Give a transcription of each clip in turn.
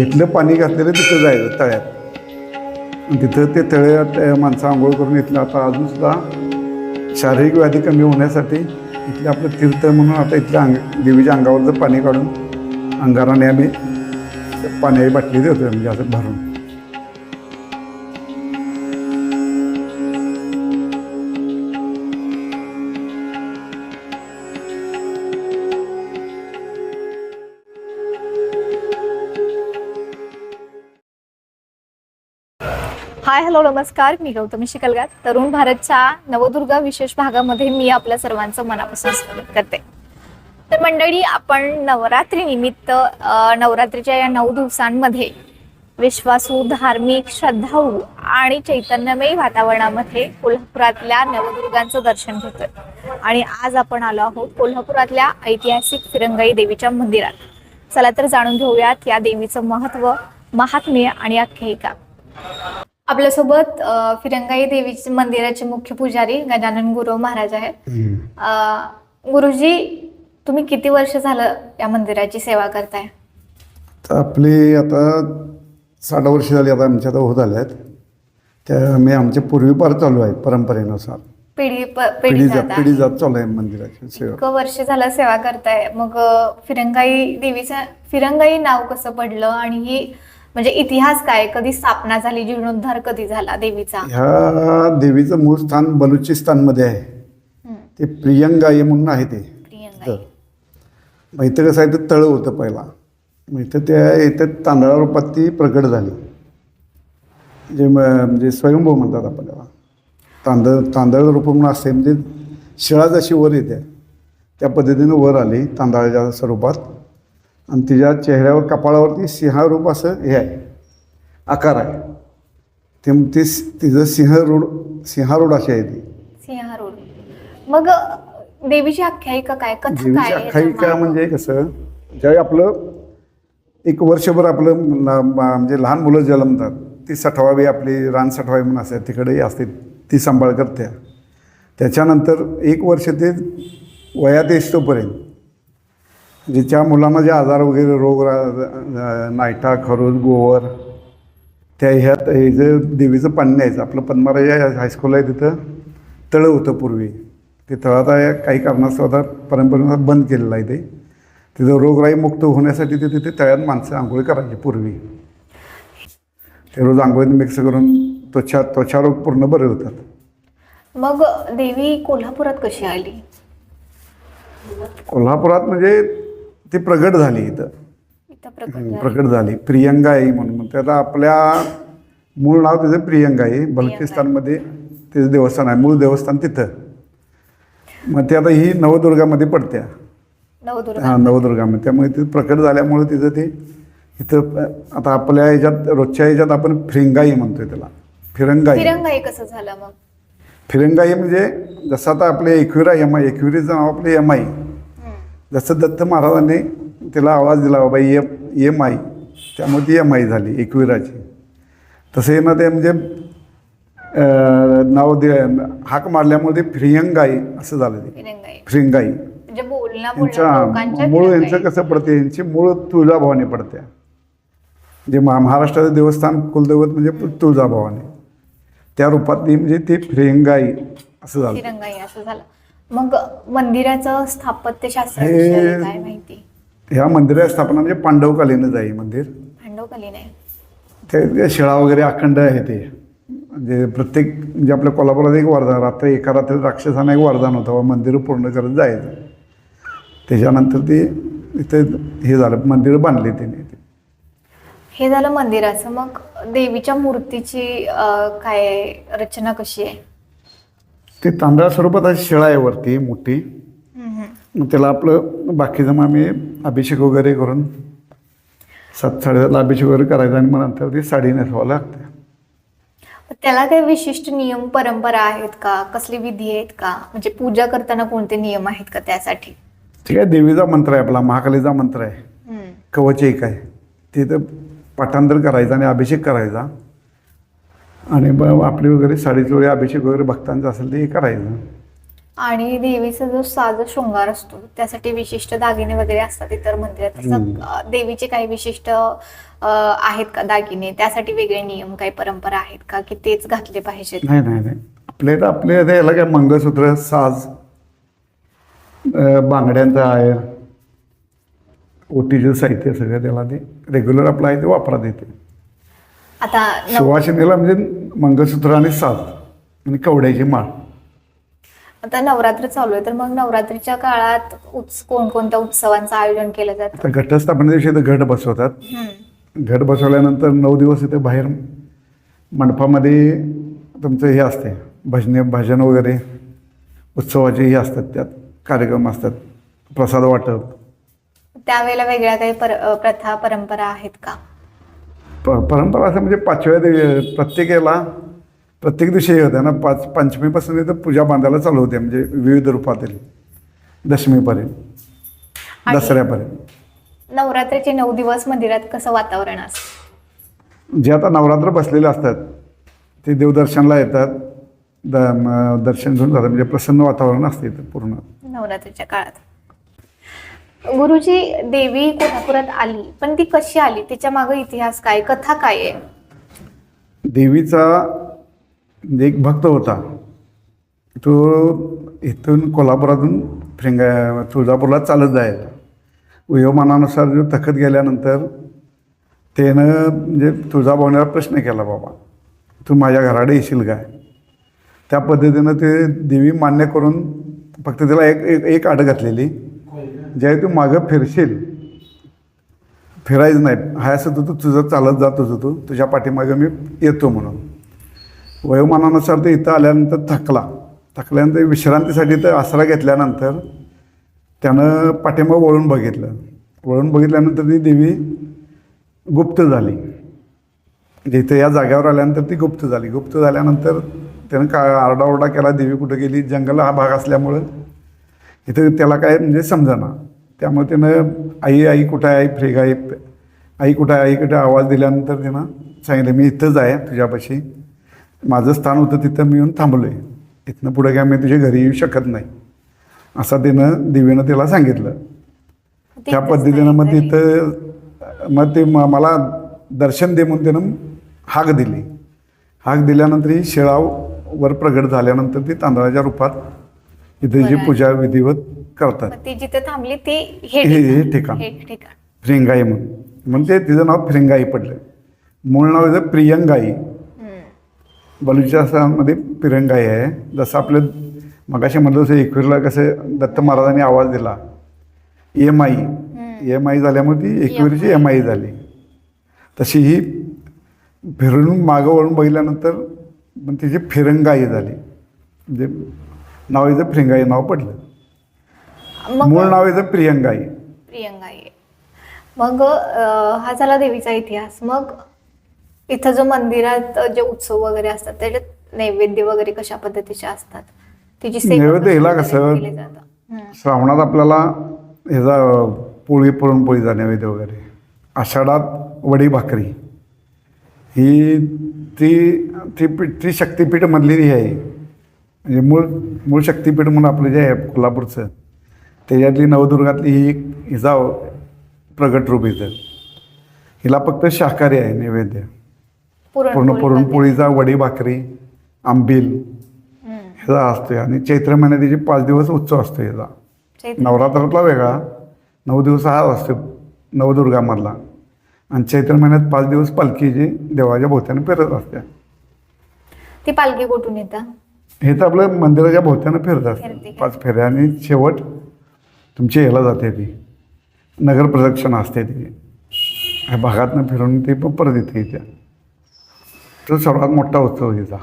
इथलं पाणी घातलेलं तिथं जायचं तळ्यात. आणि तिथं ते तळ्यात माणसं आंघोळ करून इथलं आता अजूनसुद्धा शारीरिक व्याधी कमी होण्यासाठी इथलं आपलं तीर्थ म्हणून आता इथल्या अंग देवीच्या अंगावरचं पाणी काढून अंगाराने आम्ही पाण्याची बाटली देतो म्हणजे असं भरून. हाय हॅलो नमस्कार. मी गौतमी शिकलगार. तरुण भारतच्या नवदुर्गा विशेष भागामध्ये मी आपल्या सर्वांचं मनापासून स्वागत करते. तर मंडळी आपण नवरात्री निमित्त नवरात्रीच्या या नऊ दिवसांमध्ये विश्वासू धार्मिक श्रद्धाळू आणि चैतन्यमयी वातावरणामध्ये कोल्हापुरातल्या नवदुर्गांचं दर्शन घेतोय. आणि आज आपण आलो आहोत कोल्हापुरातल्या ऐतिहासिक फिरंगाई देवीच्या मंदिरात. चला तर जाणून घेऊयात या देवीचं महत्त्व महात्म्य आणि आख्यायिका. आपल्यासोबत अ, फिरंगाई देवीचे मंदिराचे मुख्य पुजारी गजानन गुरु महाराज आहेत. अ, गुरुजी तुम्ही किती वर्ष झालं या मंदिराची सेवा करताय? तर आपली आता साठ वर्ष झाली आता आमच्या आता होत आल्या आहेत त्या मी आमच्या पूर्वीपार चालू आहे परंपरेनुसार. पिढी प- पिढी पिढी जात जात. पिढी जात चालू आहे मंदिराची सेवा. इतकं वर्ष झालं सेवा करताय. मग अ, फिरंगाई देवीचं फिरंगाई नाव कसं पडलं? आणि ही म्हणजे इतिहास काय? कधी स्थापना झाली जीर्णोद्धार कधी झाला देवीचा? ह्या देवीचं मूळ स्थान बलुचिस्तानमध्ये आहे. हम्म, ते प्रियंगाई म्हणून आहे ते. इथं. कसं आहे ते तळं होतं पहिला. मग इथं त्या इथं तांदळा रूपात ती प्रकट झाली. जे म्हणजे स्वयंभू म्हणतात आपल्याला. तांदळ तांदळ रूप म्हणून असते म्हणजे शिळा जशी वर येते त्या पद्धतीनं वर आली तांदळाच्या स्वरूपात. आणि तिच्या चेहऱ्यावर कपाळावरती सिंहारूप असं हे आहे. आकार आहे. ते ते तिचं सिंहरूड सिंहारूड अशी आहे ती. सिंहारूढ. मग देवीची आख्यायिका काय? कथा देवीची काय आख्यायिका म्हणजे कसं ज्यावेळी आपलं एक वर्षभर आपलं म्हणजे लहान मुलं जन्मतात ती सठवावी आपली रान सठवावी म्हणून असते तिकडेही असते ती सांभाळ करते. त्याच्यानंतर एक वर्ष ते वयात येतोपर्यंत म्हणजे त्या मुलांना जे आजार वगैरे रोग नायटा खरूज गोवर त्या ह्यात हे जे देवीचं पाणी न्यायचं आपलं पद्माराजा हायस्कूल आहे तिथं तळं होतं पूर्वी. ते तळं आता या काही कारणास्तव आता परंपरेनुसार बंद केलेलं आहे ते. तिथं रोगराई मुक्त होण्यासाठी ते तिथे तळ्यात माणसं आंघोळी करायची पूर्वी. ते रोज आंघोळीत मिक्स करून त्वचा त्वचारोग पूर्ण बरे होतात. मग देवी कोल्हापुरात कशी आली? कोल्हापुरात म्हणजे ती प्रगट झाली इथं. प्रकट झाली. प्रियंगाई म्हणून. मग ते आता आपल्या मूळ नाव तिचं प्रियंगाई बलुचिस्तानमध्ये तिचं देवस्थान आहे. मूळ देवस्थान तिथं. मग ते आता ही नवदुर्गामध्ये पडत्या. नवदुर्गा. हा नवदुर्गामध्ये. त्यामुळे ती प्रकट झाल्यामुळे तिचं ते इथं आता आपल्या ह्याच्यात रोजच्या ह्याच्यात आपण फिरंगाई म्हणतोय त्याला. फिरंगाई फिरंगाई कसं झालं मग? फिरंगाई म्हणजे जसं आता आपले एकविरा एम आय एकविरीचं नाव आपले एम आय. जसं दत्त महाराजांनी तिला आवाज दिला बाबा ये ये माई. त्यामुळे ती एम आई झाली एकविराची. तसे ना ते म्हणजे नाव दे हाक मारल्यामुळे ते फ्रियंगाई असं झालं ते. फिरंगाई. म्हणजे यांच्या मूळ यांचं. कसं पडते यांची मूळ तुळजाभवानी पडत्या जे महा महाराष्ट्राचं देवस्थान कुलदैवत म्हणजे तुळजाभवानी. त्या रूपातली म्हणजे ती फ्रियंगाई असं झालं. फिरंगाई असं झालं. मग मंदिराचं स्थापत्य शास्त्र हे- काय माहिती? ह्या मंदिराची स्थापना म्हणजे पांडवकालीनच आहे हे मंदिर. भांडवकली नाही ते शिळा वगैरे अखंड आहे ते. म्हणजे प्रत्येक म्हणजे आपल्या कोल्हापुरात एक वरदान रात्री एका रात्री राक्षसांना एक वरदान होतं मंदिर पूर्ण करत जायचं. त्याच्यानंतर ते इथे हे झालं मंदिर बांधले त्याने. हे झालं मंदिराचं. मग देवीच्या मूर्तीची अं, काय रचना कशी आहे? ते तांदळा स्वरूपात अशी शिळा आहे वरती मोठी. मग त्याला आपलं बाकीचं मग आम्ही अभिषेक वगैरे करून सात साडेसातला अभिषेक वगैरे करायचा आणि मग नंतर ती साडी नेसवावं लागते. त्याला काही विशिष्ट नियम परंपरा आहेत का? कसली विधी आहेत का? म्हणजे पूजा करताना कोणते नियम आहेत का त्यासाठी? ठीक आहे देवीचा मंत्र आहे आपला महाकालीचा मंत्र आहे. कवच एक आहे. ते तर पाठांतर करायचं आणि अभिषेक करायचा. आणि ब आपली वगैरे साडीची वगैरे अभिषेक वगैरे भक्तांचा असेल ते हे करायचं. आणि देवीचा जो साज शृंगार असतो त्यासाठी विशिष्ट दागिने वगैरे असतात इतर मंदिरात. तसं देवीचे काही विशिष्ट आहेत का दागिने? त्यासाठी वेगळे नियम काही परंपरा आहेत का? की तेच घातले पाहिजेत? नाही नाही नाही. आपल्या इथं आपल्या इथं याला काय मंगळसूत्र साज बांगड्यांचं आहे. ओटीचं साहित्य सगळं त्याला ते रेग्युलर आपलं आहे ते वापरात येते. आता सुवासिनीला म्हणजे मंगळसूत्र आणि साज आणि कवड्याची माळ. आता नवरात्र चालू आहे तर मग नवरात्रीच्या काळात उत्स कोणकोणत्या उत्सवांचं आयोजन केलं जातं? आता घटस्थापने दिवशी इथं घट बसवतात. हम्म. घट बसवल्यानंतर नऊ दिवस इथे बाहेर मंडपामध्ये तुमचं हे असते भजने भजन वगैरे उत्सवाचे हे असतात त्यात कार्यक्रम असतात प्रसाद वाटप. त्यावेळेला वेगळ्या काही पर अं, प्रथा परंपरा आहेत का? प परंपरा असं म्हणजे पाचव्या दिवशी प्रत्येकाला प्रत्येक दिवशी हे होतं ना पाच पंचमीपासून इथं पूजा बांधायला चालू होते म्हणजे विविध रूपातील दशमीपर्यंत आणि- दसऱ्यापर्यंत. नवरात्रीचे नऊ दिवस मंदिरात कसं वातावरण असतं? जे आता नवरात्र बसलेले असतात ते देवदर्शनला येतात द म- दर्शन घेऊन जातात म्हणजे प्रसन्न वातावरण असते इथं पूर्ण. नवरात्रीच्या काळात. गुरुजी देवी कोल्हापुरात आली पण ती कशी आली? तिच्यामागे इतिहास काय? कथा काय आहे? देवीचा म्हणजे एक भक्त होता. तो इथून कोल्हापुरातून फ्रिंग तुळजापूरला चालत जायचा. वयोमानानुसार जो तखत गेल्यानंतर त्यानं म्हणजे तुळजाभवानीला प्रश्न केला बाबा तू माझ्या घराडे येशील काय त्या पद्धतीनं ते देवी मान्य करून फक्त तिला एक एक एक आड घातलेली. ज्यावेळी तू मागं फिरशील फिरायचं नाही. हाय असं तू तू तुझं चालत जात होतो तू तुझ्या पाठीमागं मी येतो म्हणून. वयोमानानुसार ते इथं आल्यानंतर थकला. थकल्यानंतर विश्रांतीसाठी तर आसरा घेतल्यानंतर त्यानं पाठिंबा वळून बघितलं. वळून बघितल्यानंतर ती देवी गुप्त झाली. म्हणजे इथं या जागेवर आल्यानंतर ती गुप्त झाली. गुप्त झाल्यानंतर त्यानं का आरडाओरडा केला देवी कुठं गेली? जंगल हा भाग असल्यामुळं इथं त्याला काय म्हणजे समजेना. त्यामुळे त्यानं आई आई कुठं आहे? आई फ्रेग आई आई कुठं आहे? आई कुठं? आवाज दिल्यानंतर त्यानं सांगितलं मी इथंच आहे तुझ्यापाशी. माझं स्थान होतं तिथं मी येऊन थांबलो आहे इथनं पुढे काय मी तुझ्या घरी येऊ शकत नाही. असं त्यानं देवीनं त्याला सांगितलं. त्या पद्धतीनं मग. तिथं मग ते मला दर्शन दे म्हणून त्यानं हाक दिली. हाक दिल्यानंतर ही शिळाव वर प्रगट झाल्यानंतर ती तांदळाच्या रूपात इथे जी. पूजा विधिवत करतात. मग ती जिथे थांबली ती हे हे हे ठिकाण. हे ठिकाण. फ्रिंगाई म्हणून. ते तिचं नाव फ्रिंगाई पडलं. मूळ नाव याचं प्रियंगाई. बलुचिस्तानमध्ये पिरंगाई आहे. जसं आपलं मगाशी म्हणलं तसं एकवीरला कसं दत्त महाराजांनी आवाज दिला. एम आई. एम आई झाल्यामुळे ती एकवीरची एम आई झाली. तशी ही फिरून मागं वळून बघितल्यानंतर मग तिची फिरंगाई झाली. म्हणजे नाव याचं फिरंगाई नाव पडलं. मूळ नाव याचं प्रियंगाई. प्रियंका आहे मग हा झाला देवीचा इतिहास. मग इथं जो मंदिरात जे उत्सव वगैरे असतात त्याच्यात नैवेद्य वगैरे कशा पद्धतीचे असतात? तिची नैवेद्य हिला कसं-. श्रावणात आपल्याला ह्याचा पोळी पुरणपोळीचा नैवेद्य वगैरे. आषाढात वडी भाकरी. ही ती ती ती शक्तिपीठमधली ही आहे. म्हणजे मूळ मूळ शक्तिपीठ म्हणून आपलं जे आहे कोल्हापूरचं त्याच्यातली नवदुर्गातली ही एक हिचा प्रगट रूप इथं. हिला फक्त शाकाहारी आहे नैवेद्य. पूर्ण पुरणपोळी पुरणपोळीचा वडी भाकरी आंबील. ह्याचा असतोय. आणि चैत्र महिन्यात तिचे पाच दिवस उत्सव असतो ह्याचा नवरात्रातला वेगळा. नऊ दिवस हा असतो नवदुर्गामधला. आणि चैत्र महिन्यात पाच दिवस पालखी जी देवाच्या भोवत्यानं फिरत असते ती पालखी कुठून येतं? हे तर आपलं मंदिराच्या भोवत्यानं फिरत असते? पाच फेऱ्या आणि शेवट तुमची ह्याला जाते ती. नगर प्रदक्षिणा असते ती. ह्या भागातनं फिरून ती पण परत येते इथे. तो सर्वात मोठा उत्सव हिचा.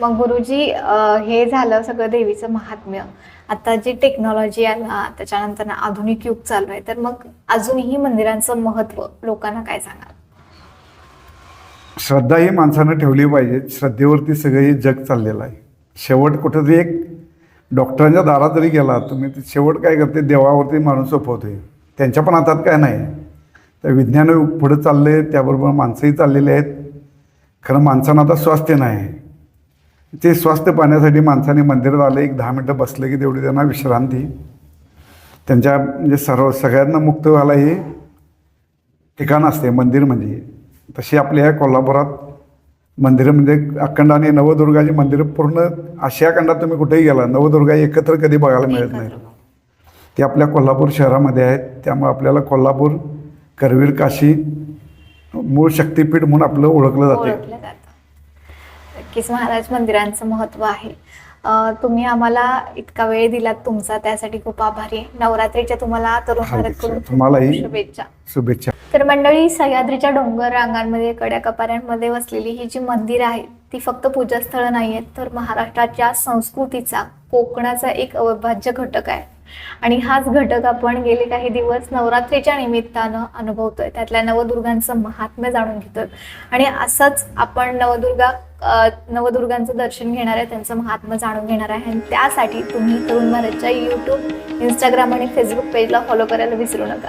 मग गुरुजी अं, हे झालं सगळं देवीचं महात्म्य. आता जी टेक्नॉलॉजी आला त्याच्यानंतर ना आधुनिक युग चालू आहे. तर मग अजूनही मंदिरांचं महत्त्व लोकांना काय सांगाल? श्रद्धा ही माणसानं ठेवली पाहिजे. श्रद्धेवरती सगळं हे जग चाललेलं आहे. शेवट कुठंतरी एक डॉक्टरांच्या दारात जरी गेला तुम्ही ते शेवट काय करते देवावरती माणूस सोपवते त्यांच्या पण हातात काय नाही. तर विज्ञान पुढं चाललं आहे त्याबरोबर माणसंही चाललेली आहेत. खरं माणसानं आता स्वास्थ्य नाही. ते स्वास्थ्य पाहण्यासाठी माणसाने मंदिरात आले एक दहा मिनटं बसले की तेवढी त्यांना विश्रांती. त्यांच्या म्हणजे सर्व सगळ्यांना मुक्त व्हायला हे ठिकाण असते मंदिर म्हणजे. तशी आपल्या ह्या कोल्हापुरात मंदिरं म्हणजे अखंड आणि नवदुर्गाची मंदिरं पूर्ण आशिया खंडात तुम्ही कुठेही गेला नवदुर्गा एकत्र कधी बघायला मिळत नाही. ते आपल्या कोल्हापूर शहरामध्ये आहेत त्यामुळे आपल्याला कोल्हापूर करवीर काशी मूळ शक्तीपीठ म्हणून आपलं ओळखलं जाते. नक्कीच महाराज मंदिरांचं महत्त्व आहे. तुम्ही आम्हाला इतका वेळ दिलात तुमचा त्यासाठी खूप आभारी आहे. नवरात्रीच्या तुम्हाला तरुण भारतकडून तुम्हालाही. शुभेच्छा शुभेच्छा तर मंडळी सह्याद्रीच्या डोंगर रांगांमध्ये कड्या कपाऱ्यांमध्ये वसलेली ही जी मंदिरं आहेत ती फक्त पूजास्थळं नाही आहेत तर महाराष्ट्राच्या संस्कृतीचा कोकणाचा एक अविभाज्य घटक आहे आणि हाच घटक आपण गेले काही दिवस नवरात्रीच्या निमित्तानं अनुभवतोय. त्यातल्या नवदुर्गांचं महात्म्य जाणून घेतोय. आणि असंच आपण नवदुर्गा नवदुर्गांचं दर्शन घेणार आहे त्यांचं महात्म्य जाणून घेणार आहे. आणि त्यासाठी तुम्ही तरुण भारतच्या यूट्यूब इंस्टाग्राम आणि फेसबुक पेजला फॉलो करायला विसरू नका.